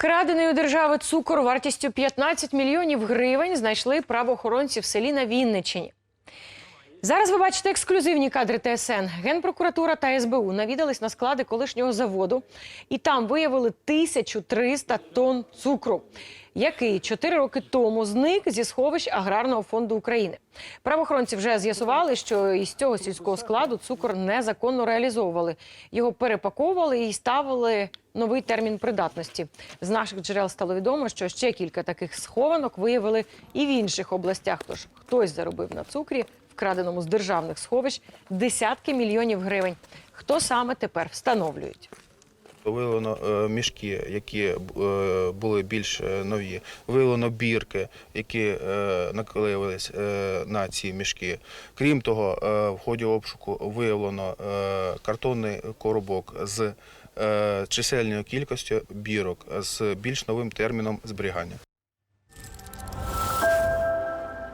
Вкрадений у держави цукор вартістю 15 мільйонів гривень знайшли правоохоронці в селі на Вінниччині. Зараз ви бачите ексклюзивні кадри ТСН. Генпрокуратура та СБУ навідались на склади колишнього заводу і там виявили 1300 тонн цукру, який 4 роки тому зник зі сховищ Аграрного фонду України. Правоохоронці вже з'ясували, що із цього сільського складу цукор незаконно реалізовували. Його перепаковували і ставили новий термін придатності. З наших джерел стало відомо, що ще кілька таких схованок виявили і в інших областях. Тож хтось заробив на цукрі, вкраденому з державних сховищ, десятки мільйонів гривень. Хто саме тепер встановлюють? Виявлено е, мішки, які е, були більш е, нові. Виявлено бірки, які наклеїлись е, на ці мішки. Крім того, е, в ході обшуку виявлено е, картонний коробок з е, чисельною кількістю бірок з більш новим терміном зберігання.